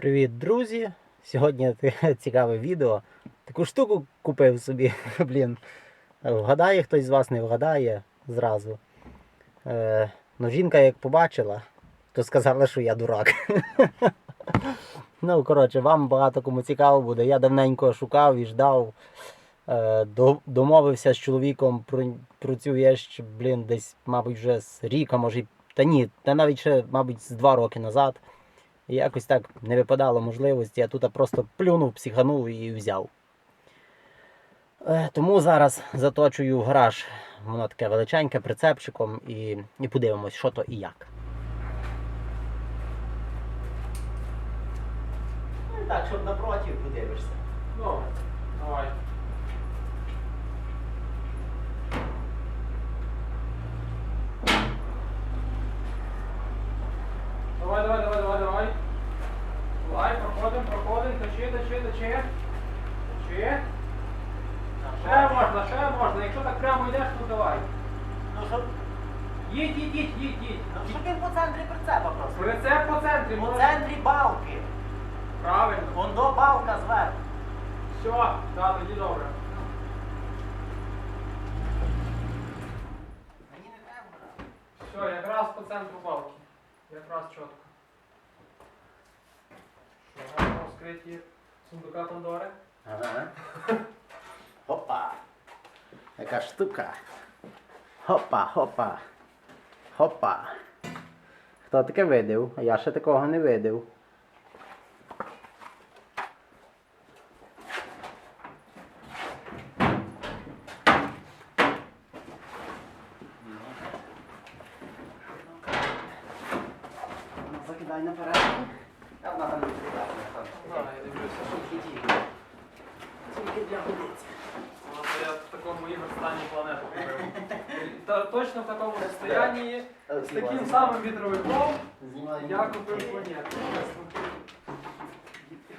Привіт, друзі! Сьогодні цікаве відео. Таку штуку купив собі. Блін. Вгадає хтось з вас не вгадає зразу. Е, ну, жінка як побачила, то сказала, що я дурак. ну, коротше, вам багато кому цікаво буде. Я давненько шукав і ждав. Е, домовився з чоловіком про, про цю вещь, блін, десь, мабуть, вже з ріка, може, та ні, та навіть ще, мабуть, з два роки назад. І якось так не випадало можливості, я тут просто плюнув, психанув і взяв. Е, Тому зараз заточую в гараж. Воно таке величеньке прицепчиком і, і подивимось, що то і як. Ну, і так, щоб напротив подивишся. Добре, давай. Давай, давай, давай, давай, давай. Давай, проходимо, проходимо, течи, течи, течи. Течи. Ще можна, ще можна. Якщо так прямо йдеш, то давай. Ну, щоб, Їдь, їдь, їдь, їдь, їдь. ну, щоб він по центрі прицепа просто. По центрі. Балки. Правильно. Вон до балка зверху. Все, так, тоді добре. Мені не треба. Все, якраз по центру балки. Якраз чітко. Що, гарно розкриті сундука Пандори? Ага. Хопа. Яка штука. Хопа, хопа. Хопа. Хто таке видив? Я ще такого не видив. Закидай наперед. А вона там не закидає. Знаю, я дивлюся. Тільки для годиці. От я в такому ігор стані планету купив. Та точно в такому состоянні, з таким самим вітровиком, я купив планету.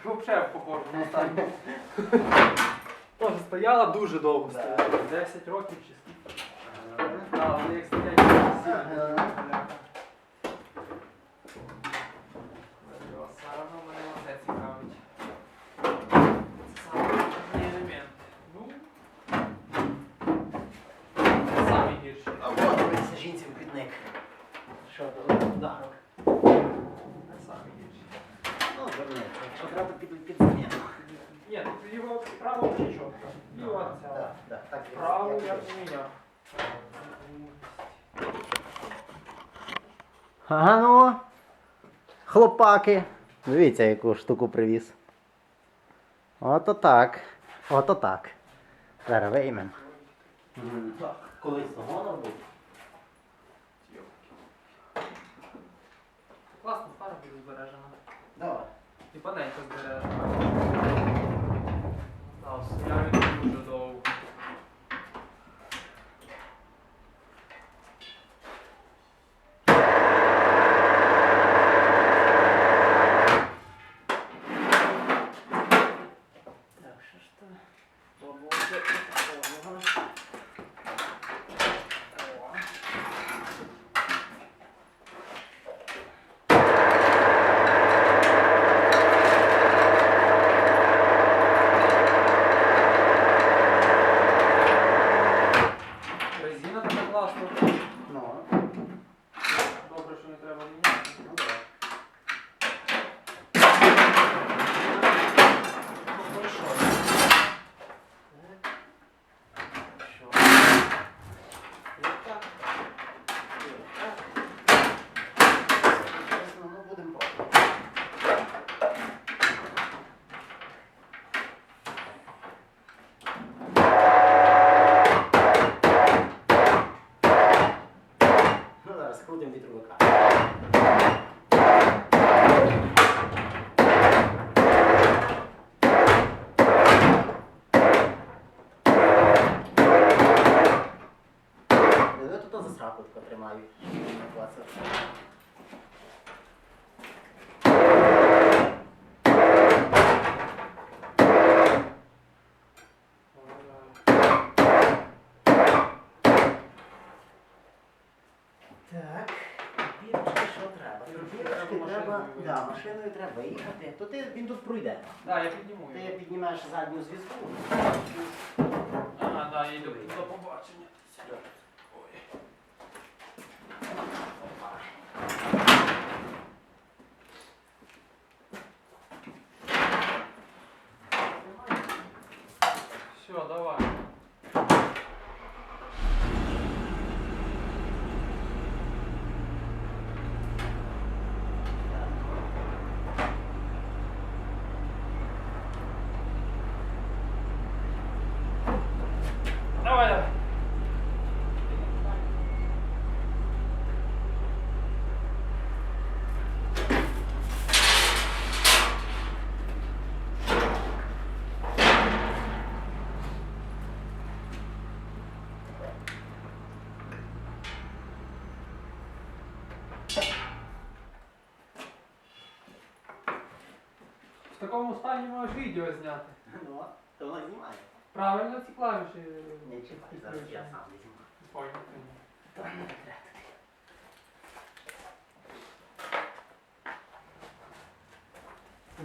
Взагалі в стані. Теж стояла дуже довго стояла. 10 років чи скільки. А, вони як стоять. Сара мене оце цікавить. Це самий важливий елемент. Ну, це самий гірший. А от дивися, жінці в підник. Що гірший. Ну, верни, якщо треба під, під заміну. Ні, тут його право вже чітко. Да, ця. да, так, Право як я є. поміняв. Ага, ну. Хлопаки. Дивіться, яку штуку привіз. Ото так. Ото так. Зараз виймем. Колись того був. Класно, фара буде збережена. Давай. І панелька збережена. А, стояв він дуже довго. Так, що ж то? Бабуся, такого. О. машиною виїхати. да, машиною треба їхати. То ти він тут пройде. Да, я підніму Ти його. піднімаєш задню зв'язку. Ага, да, я йду до побачення. Ой. Все, давай. Давай, давай. В такому стані можеш відео зняти. Ну, то вона знімає. Правильно ці клавіші. Не чіпай, зараз я сам візьму. Понял. То не треба.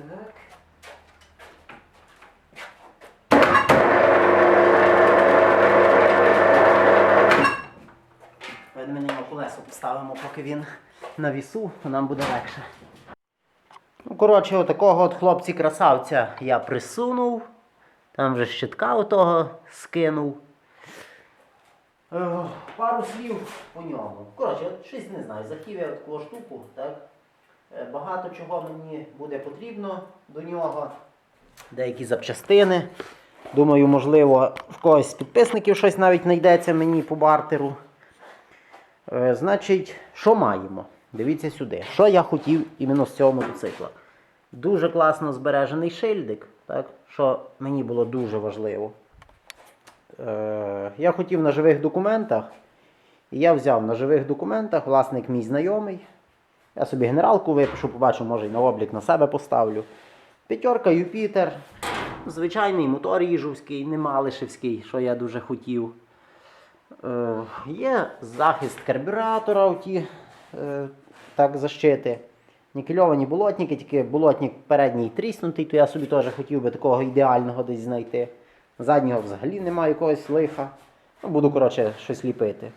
Так. Ми на нього колесо поставимо, поки він на вісу, то нам буде легше. Ну, коротше, отакого от хлопці-красавця я присунув. Там вже щитка отого скинув. Е, Пару слів по ньому. Коротше, от щось не знаю, захів я таку штуку, так? Е, Багато чого мені буде потрібно до нього. Деякі запчастини. Думаю, можливо, в когось з підписників щось навіть знайдеться мені по бартеру. Е, Значить, що маємо? Дивіться сюди. Що я хотів іменно з цього мотоцикла? Дуже класно збережений шильдик, так? що мені було дуже важливо. Е, я хотів на живих документах. І я взяв на живих документах, власник мій знайомий. Я собі генералку випишу, побачу, може і на облік на себе поставлю. П'ятерка Юпітер. Звичайний мотор їжовський, не малишевський, що я дуже хотів. Е, є захист карбюратора, оті, так, защити. Нікельовані болотники, тільки болотник передній тріснутий, то я собі теж хотів би такого ідеального десь знайти. Заднього взагалі немає якогось лиха. Ну, буду, коротше, щось ліпити.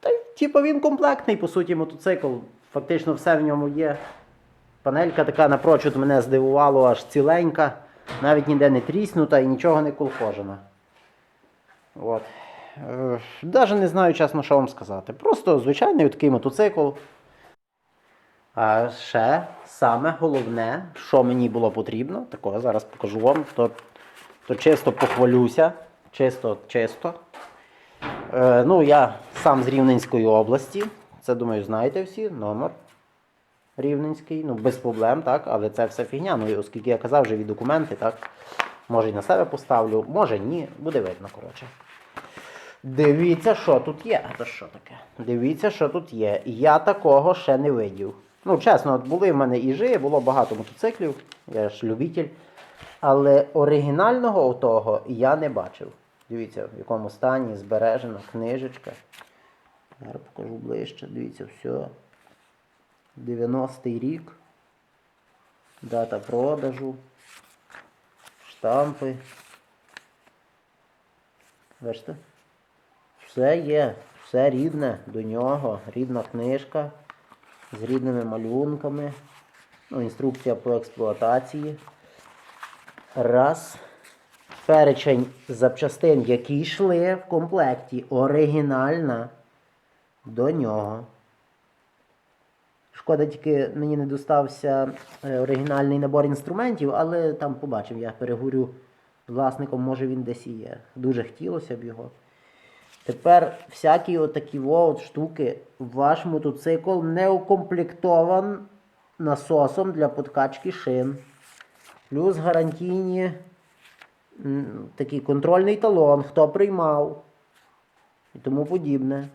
Та типу, він комплектний, по суті, мотоцикл. Фактично все в ньому є. Панелька така напрочуд мене здивувало, аж ціленька, навіть ніде не тріснута і нічого не колхожена. От. Е, Даже не знаю, чесно, що вам сказати. Просто звичайний такий мотоцикл. А ще саме головне, що мені було потрібно, такого зараз покажу вам, то, то чисто похвалюся. Чисто, чисто. Е, ну, я сам з Рівненської області. Це, думаю, знаєте всі, номер Рівненський. Ну, без проблем, так, але це все фігня. Ну, оскільки я казав, живі документи, так. Може і на себе поставлю, може ні, буде видно, коротше. Дивіться, що тут є. То що таке? Дивіться, що тут є. Я такого ще не видів. Ну, чесно, от були в мене іжи, було багато мотоциклів, я ж любитель. Але оригінального того я не бачив. Дивіться, в якому стані збережена книжечка. Зараз покажу ближче. Дивіться, все. 90-й рік. Дата продажу. Штампи. Бачите? Все є, все рідне до нього, рідна книжка з рідними малюнками. Ну, інструкція по експлуатації. Раз. Перечень запчастин, які йшли в комплекті, оригінальна до нього. Шкода, тільки мені не достався е, оригінальний набор інструментів, але там побачив, я переговорю з власником, може він десь і є. Дуже хотілося б його. Тепер всякі отакі от штуки, ваш мотоцикл не укомплектован насосом для подкачки шин. Плюс гарантійні такий контрольний талон, хто приймав і тому подібне.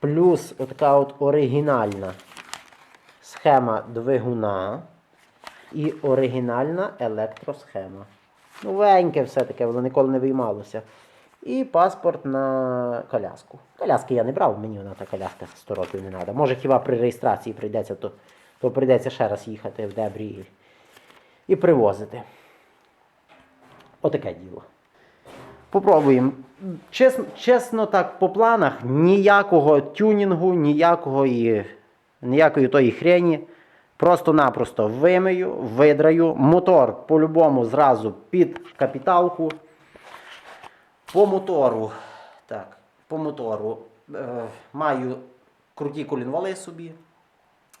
Плюс отака от оригінальна схема двигуна і оригінальна електросхема. Новеньке все таке, воно ніколи не виймалося. І паспорт на коляску. Коляски я не брав, мені вона та коляска 100 років не треба. Може хіба при реєстрації прийдеться, то то прийдеться ще раз їхати в дебрі і, і привозити. Отаке діло. Попробуємо. Чесно, чесно так, по планах ніякого тюнінгу, ніякого і, ніякої тої хрені. Просто-напросто вимию, видраю. Мотор по-любому зразу під капіталку. По мотору. Так, по мотору е, маю круті колінвали собі.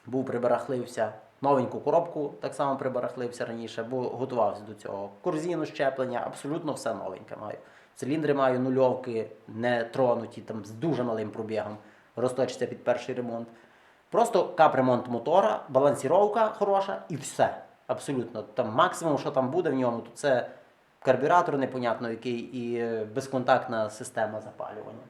Був прибарахлився. Новеньку коробку так само прибарахлився раніше, бо готувався до цього. Корзину щеплення, абсолютно все новеньке маю. Циліндри маю нульовки, не тронуті, там з дуже малим пробігом. Розточиться під перший ремонт. Просто капремонт мотора, балансіровка хороша і все. Абсолютно. Там максимум, що там буде в ньому, то це карбюратор непонятно який і е, безконтактна система запалювання.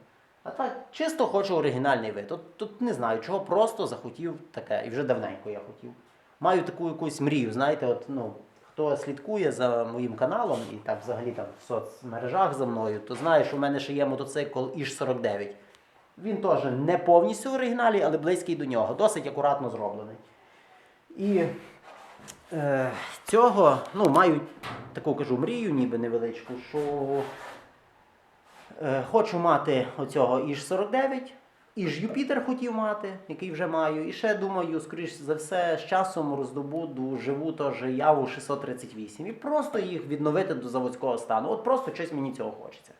А так, чисто хочу оригінальний вид. Тут, тут не знаю, чого просто захотів таке, і вже давненько я хотів. Маю таку якусь мрію, знаєте, от, ну, хто слідкує за моїм каналом і так взагалі там в соцмережах за мною, то знає, що в мене ще є мотоцикл Іж 49. Він теж не повністю в оригіналі, але близький до нього, досить акуратно зроблений. І цього, ну, маю таку кажу мрію, ніби невеличку, що е, хочу мати оцього Іж 49, Іж Юпітер хотів мати, який вже маю. І ще думаю, скоріш за все, з часом роздобуду живу теж яву 638. І просто їх відновити до заводського стану. От просто щось мені цього хочеться.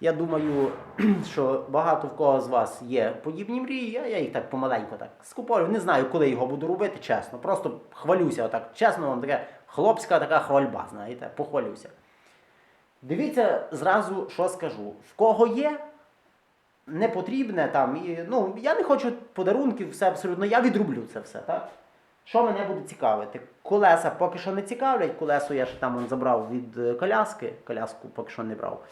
Я думаю, що багато в кого з вас є подібні мрії, а я їх так помаленьку так скуповую. Не знаю, коли його буду робити, чесно. Просто хвалюся, отак. Чесно вам таке хлопська така хвальба, знаєте, похвалюся. Дивіться зразу, що скажу. В кого є, не потрібне там. І, ну, я не хочу подарунків, все абсолютно. Я відрублю це все, так? Що мене буде цікавити? Колеса поки що не цікавлять. Колесо я ще там забрав від е, коляски. Коляску поки що не брав.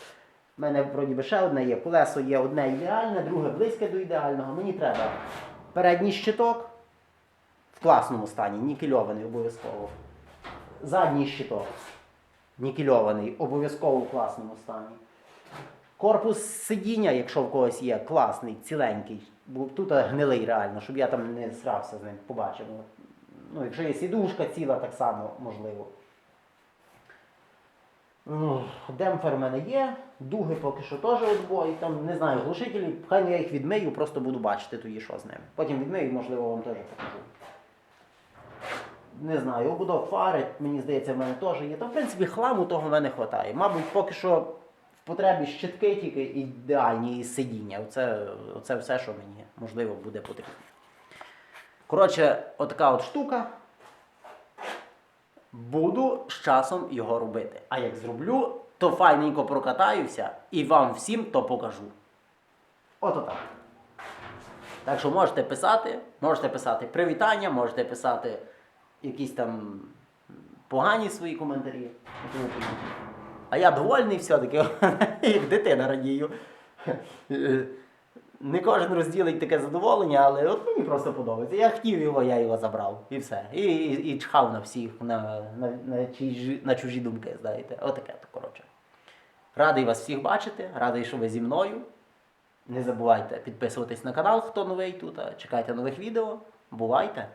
У мене вроді ще одне є. Колесо є одне ідеальне, друге близьке до ідеального. Мені треба передній щиток в класному стані, нікельований обов'язково. Задній щиток нікельований, обов'язково в класному стані. Корпус сидіння, якщо в когось є, класний, ціленький. Бо тут гнилий реально, щоб я там не срався з ним, побачив. Ну, якщо є сідушка ціла, так само можливо. Ну, Демпфер в мене є, дуги поки що теж отбой, там не знаю, глушителі, хай я їх відмию, просто буду бачити тоді, що з ними. Потім відмию, можливо, вам теж покажу. Не знаю, обудов фари, мені здається, в мене теж є. Та в принципі хламу того в мене вистачає. Мабуть, поки що в потребі щитки тільки ідеальні і сидіння. Оце, оце все, що мені можливо буде потрібно. Коротше, отака от штука. Буду з часом його робити. А як зроблю, то файненько прокатаюся і вам всім то покажу. Ото так. Так що можете писати, можете писати привітання, можете писати якісь там погані свої коментарі. А я довольний все-таки, як дитина радію. Не кожен розділить таке задоволення, але от мені просто подобається. Я хотів його, я його забрав. І все. І, і, і чхав на всіх, на, на, на, чужі, на чужі думки, знаєте. Отаке то, коротше. Радий вас всіх бачити, радий, що ви зі мною. Не забувайте підписуватись на канал, хто новий тут. Чекайте нових відео. Бувайте!